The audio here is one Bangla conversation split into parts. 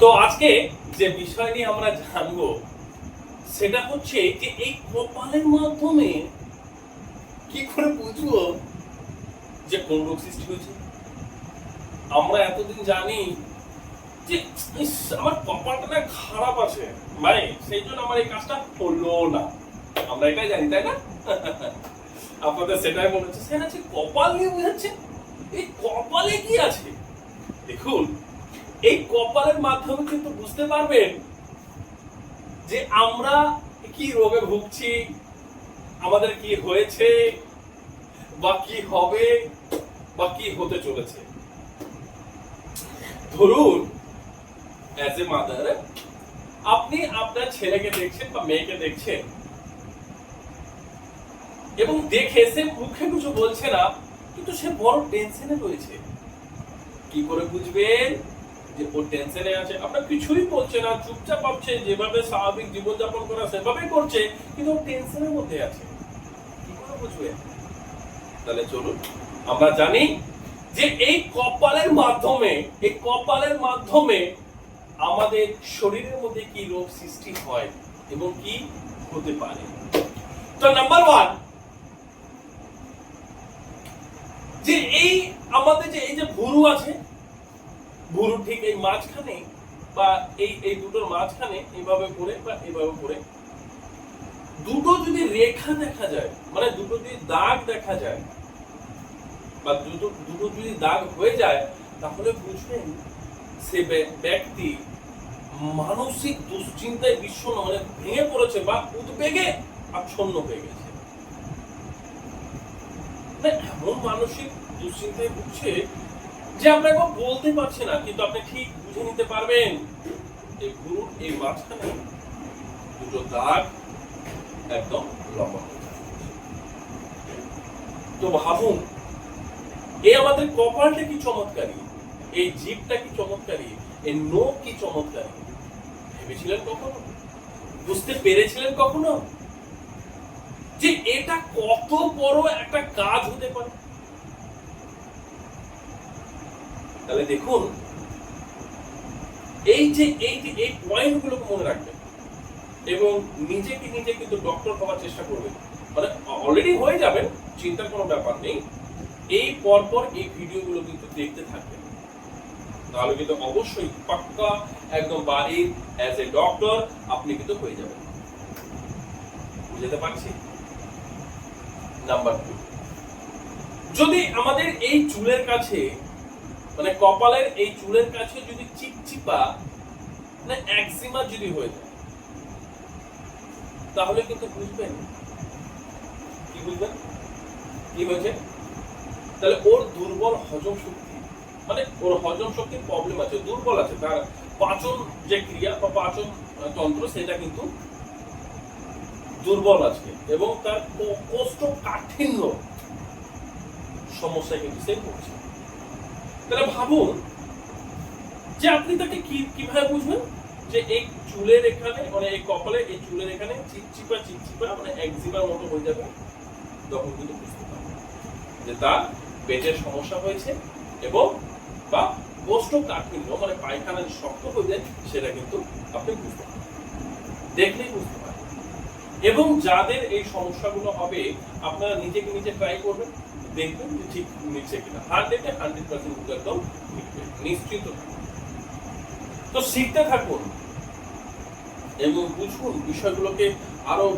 তো আজকে যে বিষয় নিয়ে আমরা জানব, সেটা হচ্ছে যে এই কপালের মাধ্যমে কি করে বুঝব যে কোন রোগ সৃষ্টি হয়েছে? আমরা এতদিন জানি যে আমার কপালটা না খারাপ আছে। মানে সেই জন্য আমার এই কাজটা হলো না। আমরা এটাই জানি, তাই না? আপনাদের সেটাই মনে হচ্ছে কপাল নিয়ে বুঝাচ্ছে। এই কপালে কি আছে? দেখুন এই কপালের মাধ্যমে কিন্তু বুঝতে পারবেন যে আমরা কি রোগে ভুগছি, আমাদের কি হয়েছে, বা কি হবে, বা কি হতে চলেছে। ধরুন অ্যাজ এ মাদার আপনি আপনার ছেলেকে দেখছেন বা মেয়েকে দেখছেন, এবং দেখে সে মুখে কিছু বলছে না, কিন্তু সে বড় টেনশনে রয়েছে। কি করে বুঝবেন? যে ও টেনশনে আছে আপনার কিছুই বলছে না, চুপচাপ যেভাবে স্বাভাবিক জীবনযাপন করা, সেভাবেই করছে, কিন্তু ও টেনশনের মধ্যে আছে। কি করে বুঝবেন তাহলে চলুন, আমরা জানি যে এই কপালের মাধ্যমে, এই কপালের মাধ্যমে আমাদের শরীরের মধ্যে কি রোগ সৃষ্টি হয় এবং কি হতে পারে। তো নাম্বার ওয়ান যে এই আমাদের যে, এই যে ভুরু আছে ভুরু ঠিক এই মাঝখানে বা এই এই দুটোর মাঝখানে এইভাবে পড়ে বা এইভাবে পড়ে দুটো যদি রেখা দেখা যায় মানে দুটো যদি দাগ দেখা যায়, বা দুটো দুটো যদি দাগ হয়ে যায়, তাহলে বুঝবেন সে ব্যক্তি মানসিক দুশ্চিন্তায় বিষণ্ণ মানে ভেঙে পড়েছে বা উদ্বেগে আচ্ছন্ন হয়ে গেছে। মানে এমন মানসিক দুশ্চিন্তায় ভুগছে যে আমরা একবার বলতে পারছি না, কিন্তু আপনি ঠিক বুঝে নিতে পারবেন এই গুরুর এই মাঝখানে দুটো দাগ একদম লম্বা তো ভাবুন এই আমাদের কপালটা কি চমৎকারী? এই জিভটা কি চমৎকারী? এই নোখ কি চমৎকারী? ভেবেছিলেন কখনো? বুঝতে পেরেছিলেন কখনো? যে এটা কত বড় একটা কাজ হতে পারে? তাহলে দেখুন, এই যে এই যে, এই পয়েন্টগুলোকে মনে রাখবেন এবং নিজেকে নিজে কিন্তু ডক্টর হওয়ার চেষ্টা করবেন। মানে অলরেডি হয়ে যাবেন চিন্তার কোনো ব্যাপার নেই। এই পরপর এই ভিডিওগুলো কিন্তু দেখতে থাকবেন। তাহলে কিন্তু অবশ্যই পাক্কা একদম বাড়ির অ্যাজ এ ডক্টর আপনি কিন্তু হয়ে যাবেন। বুঝতে পারছি? নাম্বার টু যদি আমাদের এই চুলের কাছে মানে কপালের এই চুলের কাছে যদি চিপচিপা মানে একজিমা যদি হয়ে যায়, তাহলে কিন্তু বুঝবেন কি বুঝবেন? কি হয়েছে? তাহলে ওর দুর্বল হজম শক্তি মানে ওর হজম শক্তির প্রবলেম আছে, দুর্বল আছে। তার পাচন যে ক্রিয়া বা পাচন তন্ত্র, সেটা কিন্তু দুর্বল আছে এবং তার কো- কোষ্ঠকাঠিন্য সমস্যা কিন্তু সে পড়ছে তাহলে ভাবুন যে আপনি তাকে কি কীভাবে বুঝবেন? যে এই চুলের এখানে মানে এই কপালে, এই চুলের এখানে চিপচিপা চিপচিপা মানে একজিমার মতো হয়ে যাবে, তখন কিন্তু বুঝতে পারবেন যে তার পেটের সমস্যা হয়েছে এবং বা কোষ্ঠকাঠিন্য মানে পায়খানা যে শক্ত হয়ে যায়, সেটা কিন্তু আপনি বুঝতে পারবেন। দেখলেই বুঝতে পারবেন। এবং যাদের এই সমস্যাগুলো হবে, আপনারা নিজেকে নিজে ট্রাই করবেন। দেখবেন যে ঠিক মিলছে কিনা। হান্ড্রেডে হান্ড্রেড পার্সেন্ট কিন্তু একদম নিশ্চিত। তো শিখতে থাকুন এবং বুঝুন, বিষয়গুলোকে আরও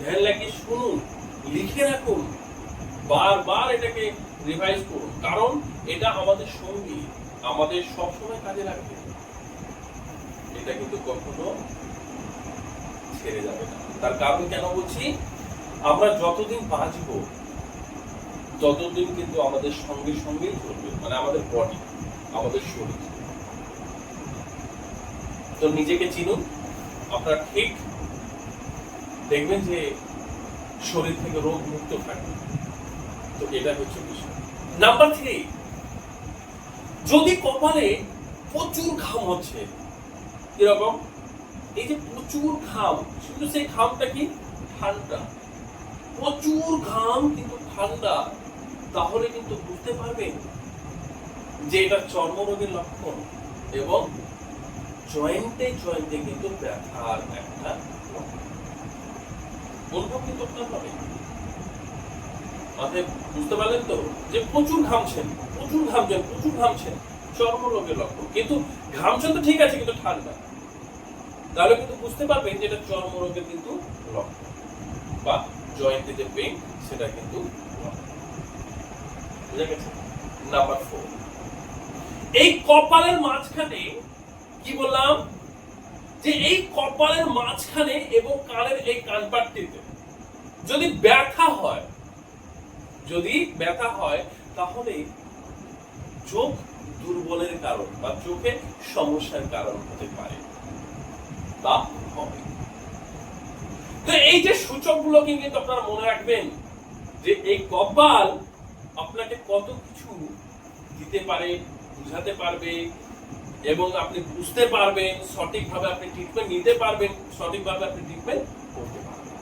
ধ্যান লাগিয়ে শুনুন, লিখে রাখুন, বারবার এটাকে রিভাইজ করুন। কারণ এটা আমাদের সঙ্গী, আমাদের সবসময় কাজে লাগবে। এটা কিন্তু কখনো ছেড়ে যাবে না। তার কারণ কেন বলছি? আমরা যতদিন বাঁচব ততদিন কিন্তু আমাদের সঙ্গে সঙ্গেই চলবে মানে আমাদের বডি আমাদের শরীর। তো নিজেকে চিনুন, আপনারা ঠিক দেখবেন যে শরীর থেকে রোগ মুক্ত থাকবে। তো এটা হচ্ছে বিষয়। নাম্বার থ্রি যদি কপালে প্রচুর ঘাম হচ্ছে, কীরকম? এই যে প্রচুর ঘাম, শুধু সেই ঘামটা কি? ঠান্ডা। প্রচুর ঘাম কিন্তু ঠান্ডা। তাহলে কিন্তু বুঝতে পারবেন যে এটা চর্মরোগের লক্ষণ এবং জয়েন্টে জয়েন্টে কিন্তু ব্যথার একটা অনুভব কিন্তু আপনার হবে। মাথায় বুঝতে পারলেন তো যে প্রচুর ঘামছেন প্রচুর ঘামছেন প্রচুর ঘামছেন, চর্মরোগের লক্ষণ। কিন্তু ঘামছেন তো ঠিক আছে, কিন্তু ঠান্ডা। তাহলে কিন্তু বুঝতে পারবেন যে এটা চর্মরোগের কিন্তু লক্ষণ। বা জয়েন্টে যে পেইন সেটা কিন্তু নাম্বার এই কপালের মাঝখানে কি বললাম? যে এই কপালের মাঝখানে এবং কানের এই কানপাট্টিতে যদি ব্যথা হয়, যদি ব্যথা হয়, তাহলে চোখ দুর্বলের কারণ বা চোখে সমস্যার কারণ হতে পারে। বা হবে। তো এই যে সূচকগুলোকে কিন্তু আপনারা মনে রাখবেন যে এই কপাল আপনাকে কত কিছু দিতে পারে, বুঝাতে পারবে এবং আপনি বুঝতে পারবেন, সঠিকভাবে আপনি ট্রিটমেন্ট নিতে পারবেন, সঠিকভাবে আপনি ট্রিটমেন্ট করতে পারবেন।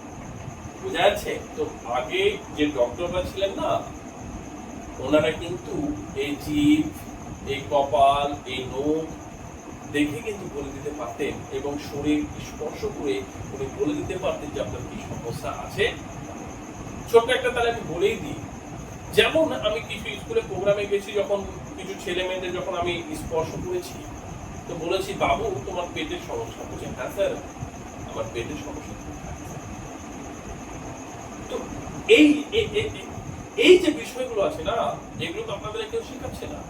বোঝা যাচ্ছে? তো আগে যে ডক্টররা ছিলেন না, ওনারা কিন্তু এই জিভ, এই কপাল, এই নখ দেখে কিন্তু বলে দিতে পারতেন এবং শরীর স্পর্শ করে উনি বলে দিতে পারতেন যে আপনার কি সমস্যা আছে। ছোট্ট একটা তাহলে আমি বলেই দিই যেমন আমি কিছু স্কুলে প্রোগ্রামে গেছি, যখন কিছু ছেলে মেয়েদের যখন আমি স্পর্শ করেছি, তো বলেছি, বাবু, তোমার পেটের সমস্যা। বলছে হ্যাঁ স্যার, আমার পেটের সমস্যা তো এই এই যে বিষয়গুলো আছে না, এগুলো তো আপনাদের কেউ শেখাচ্ছে না।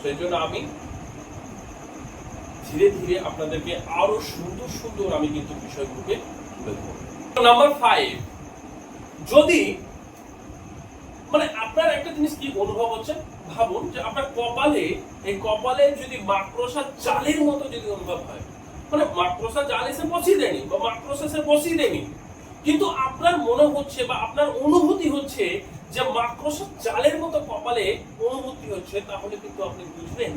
সেই জন্য আমি ধীরে ধীরে আপনাদেরকে আরও সুন্দর সুন্দর আমি কিন্তু বিষয়গুলোকে তুলে ধরবো। নাম্বার ফাইভ যদি মানে আপনার একটা জিনিস কি অনুভব হচ্ছে? ভাবুন যে আপনার কপালে, এই কপালে যদি মাকড়সা চালের মতো যদি অনুভব হয় মানে মাকড়সা জাল এসে বসিয়ে দেয়নি, বা মাকড়সা এসে বসিয়ে দেয়নি, কিন্তু আপনার মনে হচ্ছে বা আপনার অনুভূতি হচ্ছে যে মাকড়সা চালের মতো কপালে অনুভূতি হচ্ছে, তাহলে কিন্তু আপনি বুঝবেন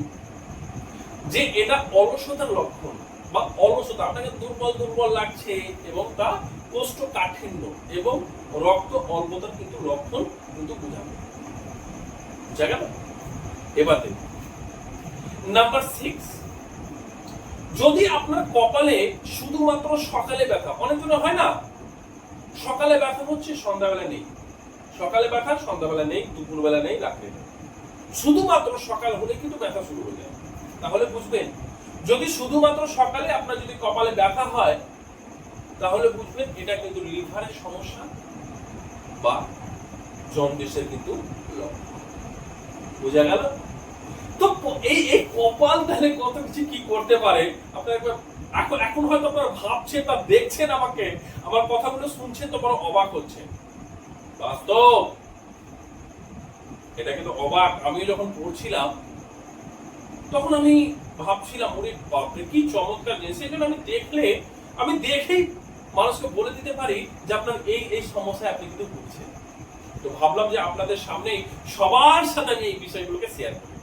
যে এটা অলসতার লক্ষণ। বা অলসতা, আপনাকে দুর্বল দুর্বল লাগছে এবং তা কোষ্ঠকাঠিন্য এবং রক্ত অল্পতার কিন্তু লক্ষণ কিন্তু বোঝাবে। বুঝা গেল? এবার নাম্বার সিক্স যদি আপনার কপালে শুধুমাত্র সকালে ব্যথা, অনেকজনের হয় না? সকালে ব্যথা হচ্ছে, সন্ধ্যাবেলা নেই। সকালে ব্যথা, সন্ধ্যাবেলা নেই, দুপুরবেলা নেই, রাত্রে নেই। শুধুমাত্র সকাল হলে কিন্তু ব্যথা শুরু হয়ে যায়। তাহলে বুঝবেন যদি শুধুমাত্র সকালে আপনার যদি কপালে ব্যথা হয়, তাহলে বুঝবেন এটা কিন্তু লিভারের সমস্যা বা জন্ডিসের কিন্তু বোঝা গেল? তো এই এই কপাল তাহলে কত কিছু কি করতে পারে? আপনার এখন এখন হয়তো আপনারা ভাবছেন বা দেখছেন আমাকে, আমার কথাগুলো শুনছেন তো বড় অবাক হচ্ছে বাস্তব! এটা কিন্তু অবাক। আমি যখন পড়ছিলাম তখন আমি ভাবছিলাম, ওরে বাপরে, কি চমৎকার জিনিস। জন্য আমি দেখলে, আমি দেখেই মানুষকে বলে দিতে পারি যে আপনার এই এই সমস্যায় আপনি কিন্তু ভুগছেন। তো ভাবলাম যে আপনাদের সামনে সবার সাথে আমি এই বিষয়গুলোকে শেয়ার করি।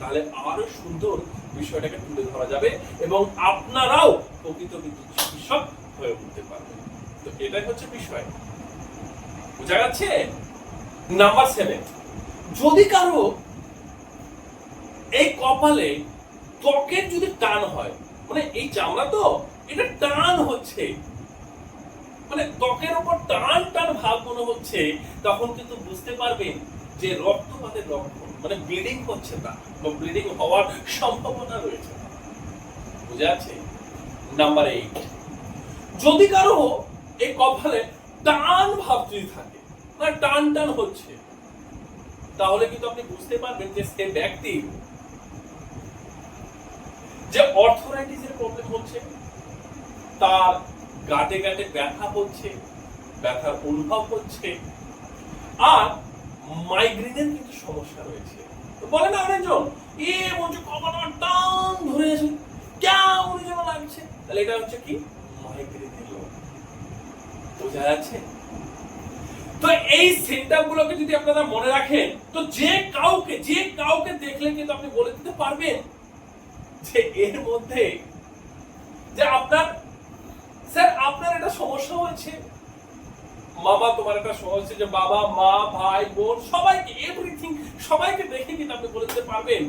তাহলে আরও সুন্দর বিষয়টাকে তুলে ধরা যাবে এবং আপনারাও প্রকৃত কিন্তু চিকিৎসক হয়ে উঠতে পারবেন। তো এটাই হচ্ছে বিষয়। বোঝা যাচ্ছে? নাম্বার সেভেন যদি কারও এই কপালে ত্বকের যদি টান হয় মানে এই চামড়া তো, এটা টান হচ্ছে। মানে ত্বকের উপর টান টান ভাব মনে হচ্ছে, তখন কিন্তু বুঝতে পারবেন যে রক্তপাতের লক্ষণ মানে ব্লিডিং হচ্ছে না বা ব্লিডিং হওয়ার সম্ভাবনা রয়েছে। বুঝা যাচ্ছে নাম্বার এইট যদি কারও এই কপালে টান ভাব যদি থাকে মানে টান টান হচ্ছে, তাহলে কিন্তু আপনি বুঝতে পারবেন যে সে ব্যক্তি যে অর্থোরাইটিসের প্রবলেম হচ্ছে, তার গাটে গাটে ব্যথা হচ্ছে, ব্যথার অনুভব হচ্ছে, আর মাইগ্রেনের কিন্তু সমস্যা রয়েছে। বলে না অনেকজন এ বলছে কপাল আমার টান ধরে আছে কেমন যেন লাগছে? তাহলে এটা হচ্ছে কি? মাইগ্রেনের লোক বোঝা যাচ্ছে? তো এই সিমটম গুলোকে যদি আপনারা মনে রাখেন, তো যে কাউকে যে কাউকে দেখলে কিন্তু আপনি বলে দিতে পারবেন যে এর মধ্যে যে আপনার, স্যার, আপনার একটা সমস্যা হয়েছে। মামা, তোমার একটা সমস্যা হচ্ছে যে বাবা, মা, ভাই, বোন, সবাইকে এভরিথিং সবাইকে দেখে কিন্তু আপনি বলে দিতে পারবেন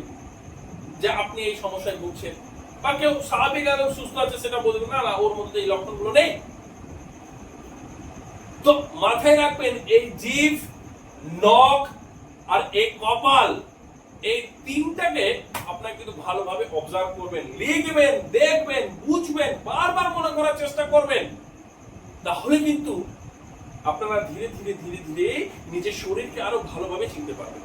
যে আপনি এই সমস্যায় ভুগছেন। বা কেউ স্বাভাবিক আর সুস্থ আছে সেটা বলবে না না, ওর মধ্যে এই লক্ষণগুলো নেই। তো মাথায় রাখবেন, এই জিভ, নখ আর এই কপাল এই তিনটাকে আপনাকে কিন্তু ভালোভাবে অবজার্ভ করবেন, লিখবেন, দেখবেন, বুঝবেন, বারবার মনে করার চেষ্টা করবেন। তাহলে কিন্তু আপনারা ধীরে ধীরে ধীরে ধীরে নিজের শরীরকে আরও ভালোভাবে চিনতে পারবেন।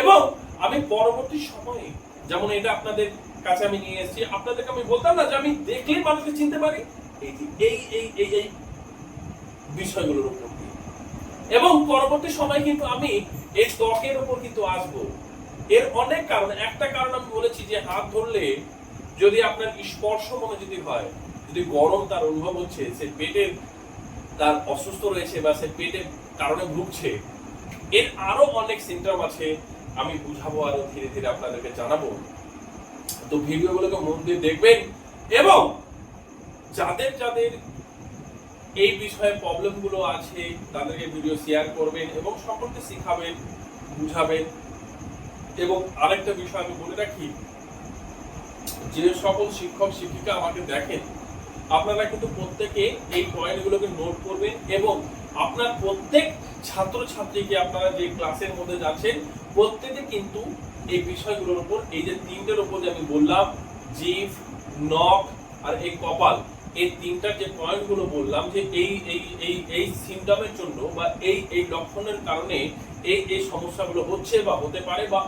এবং আমি পরবর্তী সময়ে, যেমন এটা আপনাদের কাছে আমি নিয়ে এসেছি, আপনাদেরকে আমি বলতাম না যে আমি দেখলেই মানুষকে চিনতে পারি? এই এই এই এই এই বিষয়গুলোর উপর এবং পরবর্তী সময় কিন্তু আমি এই ত্বকের উপর কিন্তু আসব। এর অনেক কারণ। একটা কারণ আমি বলেছি যে হাত ধরলে যদি আপনার স্পর্শ মনে যদি হয়, যদি গরম তার অনুভব হচ্ছে, সে পেটে তার অসুস্থ রয়েছে বা সে পেটের কারণে ভুগছে, এর আরও অনেক সিমটম আছে, আমি বুঝাবো আরও ধীরে ধীরে আপনাদেরকে জানাব। তো ভিডিওগুলোকে মন দিয়ে দেখবেন এবং যাদের যাদের এই বিষয়ে প্রবলেমগুলো আছে, তাদেরকে ভিডিও শেয়ার করবেন এবং সকলকে শিখাবেন, বুঝাবেন। এবং আরেকটা বিষয় আমি বলে রাখি, যে সকল শিক্ষক, শিক্ষিকা আমাকে দেখেন, আপনারা কিন্তু প্রত্যেকে এই পয়েন্টগুলোকে নোট করবেন এবং আপনার প্রত্যেক ছাত্র ছাত্রীকে আপনারা যে ক্লাসের মধ্যে যাচ্ছেন, প্রত্যেকে কিন্তু এই বিষয়গুলোর উপর, এই যে তিনটের উপর যে আমি বললাম, জিভ, নখ আর এই কপাল, এই তিনটার যে পয়েন্টগুলো বললাম, যে এই এই এই এই সিমটমের জন্য বা এই এই লক্ষণের কারণে এই এই সমস্যাগুলো হচ্ছে বা হতে পারে বা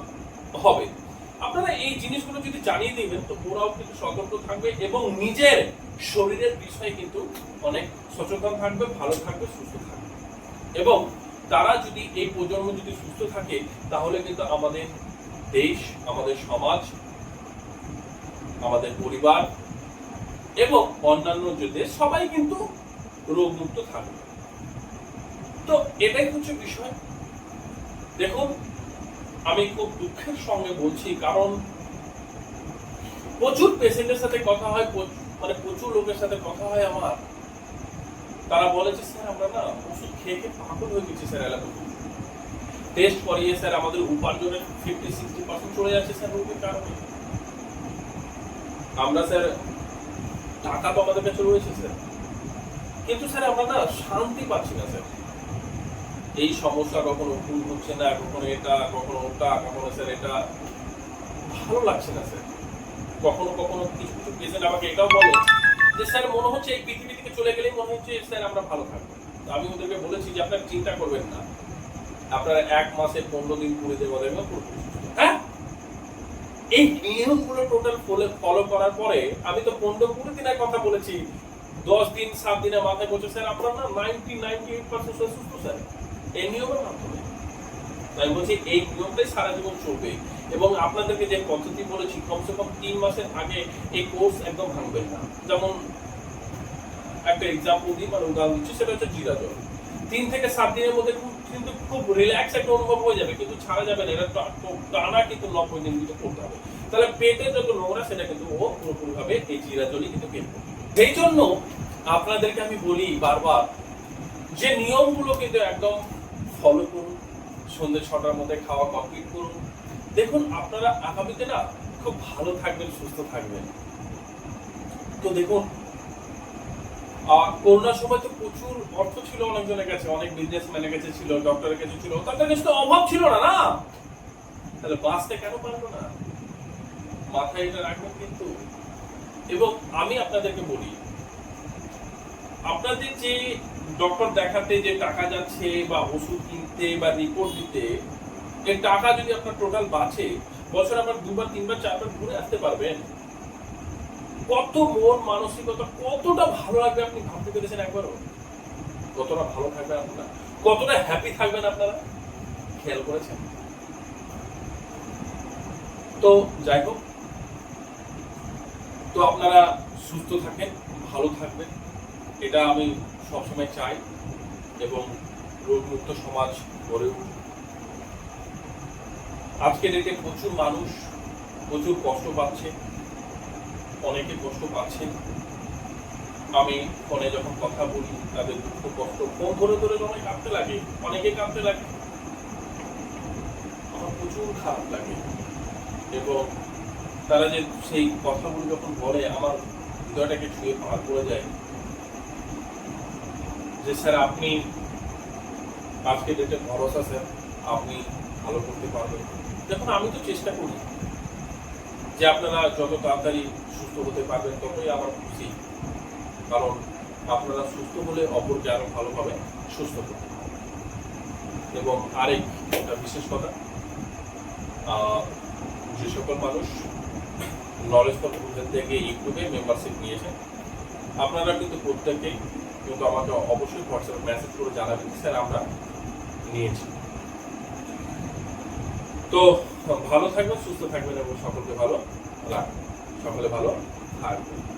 হবে। আপনারা এই জিনিসগুলো যদি জানিয়ে দিবেন, তো ওরাও কিন্তু সতর্ক থাকবে এবং নিজের শরীরের বিষয়ে কিন্তু অনেক সচেতন থাকবে, ভালো থাকবে, সুস্থ থাকবে। এবং তারা যদি এই প্রজন্ম যদি সুস্থ থাকে, তাহলে কিন্তু আমাদের দেশ, আমাদের সমাজ, আমাদের পরিবার এবং অন্যান্য যে দেশ সবাই কিন্তু রোগমুক্ত থাকবে। তো এটাই হচ্ছে বিষয়। দেখুন আমি খুব দুঃখের সঙ্গে বলছি, কারণ প্রচুর পেশেন্টের সাথে কথা হয় মানে প্রচুর লোকের সাথে কথা হয় আমার। তারা বলে যে স্যার, আমরা না ওষুধ খেয়ে খেয়ে পাগল হয়ে গেছি স্যার এলাকা টেস্ট করিয়ে স্যার আমাদের উপার্জনের ফিফটি সিক্সটি পার্সেন্ট চলে যাচ্ছে স্যার রোগের কারণে। আমরা স্যার, টাকা তো আমাদের কাছে রয়েছে স্যার। কিন্তু স্যার আমরা না শান্তি পাচ্ছি না স্যার। এই সমস্যা কখনো ভুল হচ্ছে না, কখনো এটা, কখনো ওটা, কখনো স্যার এটা। ভালো লাগছে না, স্যার। কখনো কখনো কিছু কিছু পেশেন্ট আমাকে এটাও বলে যে, স্যার, মনে হচ্ছে এই পৃথিবী থেকে চলে গেলেই মনে হচ্ছে, স্যার, আমরা ভালো থাকব। আমি ওদেরকে বলেছি যে, আপনারা চিন্তা করবেন না। আপনারা এক মাসে পনেরো দিন কুড়ি দিন সুস্থ। হ্যাঁ? এই নিয়মগুলো টোটাল ফলো করার পরে আমি তো পনেরো, কুড়ি দিনের কথা বলেছি। দশ দিন, সাত দিনের মাথায় বলছে, স্যার, আপনার না নাইনটি নাইনটি এইট পার্সেন্ট সুস্থ স্যার। এই নিয়মের মাধ্যমে। তাই বলছি, এই নিয়মটাই সারা জীবন চলবে। এবং আপনাদেরকে যে পদ্ধতি বলেছি, কমসে কম তিন মাসের আগে এই কোর্স একদম ভাঙবেন না। যেমন একটা এক্সাম্পল দিই মানে উদাহরণ দিচ্ছি, সেটা হচ্ছে জিরা জল তিন থেকে সাত দিনের মধ্যে কিন্তু খুব রিল্যাক্স একটা অনুভব হয়ে যাবে, কিন্তু ছাড়া যাবে না। এটা টানা কিন্তু নব্বই দিন কিন্তু করতে হবে। তাহলে পেটে যত নোংরা, সেটা কিন্তু ও পুরোপুরি ভাবে এই জিরা জলই কিন্তু বের করবে। সেই জন্য আপনাদেরকে আমি বলি বারবার, যে নিয়মগুলো কিন্তু একদম ফলো করুন, সন্ধ্যে ছটার মধ্যে খাওয়া কমপ্লিট করুন। দেখুন, আপনারা আগামীতে না খুব ভালো থাকবেন, সুস্থ থাকবেন। তো দেখুন করোনার সময় তো প্রচুর অর্থ ছিল অনেকজনের কাছে, অনেক বিজনেসম্যানের কাছে ছিল ডক্টরের কাছে ছিল তাদের কাছে তো অভাব ছিল না না? তাহলে বাঁচতে কেন পারব না? মাথায় এটা রাখবেন কিন্তু। এবং আমি আপনাদেরকে বলি, আপনাদের যে ডক্টর দেখাতে যে টাকা যাচ্ছে বা ওষুধ কিনতে বা রিপোর্ট দিতে, এর টাকা যদি আপনার টোটাল বাঁচে, বছর আপনার দুবার, তিনবার, চারবার ঘুরে আসতে পারবেন। কত মন মানসিকতা, কতটা ভালো লাগবে আপনি ভাবতে পেরেছেন একবারও? কতটা ভালো থাকবেন আপনারা? কতটা হ্যাপি থাকবেন আপনারা? খেয়াল করেছেন? তো যাই হোক, তো আপনারা সুস্থ থাকেন, ভালো থাকবেন। এটা আমি সবসময় চাই এবং রোগমুক্ত সমাজ গড়ে উঠুক। আজকে ডেটে প্রচুর মানুষ প্রচুর কষ্ট পাচ্ছে, অনেকে কষ্ট পাচ্ছেন। আমি ফোনে যখন কথা বলি, তাদের দুঃখ, কষ্ট, ফোন ধরে ধরে অনেক কাঁদতে লাগে, অনেকে কাঁদতে লাগে। আমার প্রচুর খারাপ লাগে। এবং তারা যে সেই কথাগুলো যখন বলে, আমার হৃদয়টাকে ছুঁয়ে পার করে যায় যে স্যার, আপনি আজকে ডেটে ভরসা, স্যার, আপনি ভালো করতে পারবেন দেখুন, আমি তো চেষ্টা করি যে আপনারা যত তাড়াতাড়ি সুস্থ হতে পারবেন, ততই আমার খুশি কারণ আপনারা সুস্থ হলে অপরকে আরও ভালোভাবে সুস্থ করতে পারবেন। এবং আরেক একটা বিশেষ কথা যে সকল মানুষ নলেজ ফর থেকে ইউটিউবে মেম্বারশিপ নিয়েছেন আপনারা কিন্তু প্রত্যেকেই কিন্তু আমাকে অবশ্যই হোয়াটসঅ্যাপে মেসেজ করে জানাবেন স্যার, আমরা নিয়েছি। তো, ভালো থাকবেন, সুস্থ থাকবেন এবং সকলকে ভালো রাখবেন সকলে ভালো থাকবেন।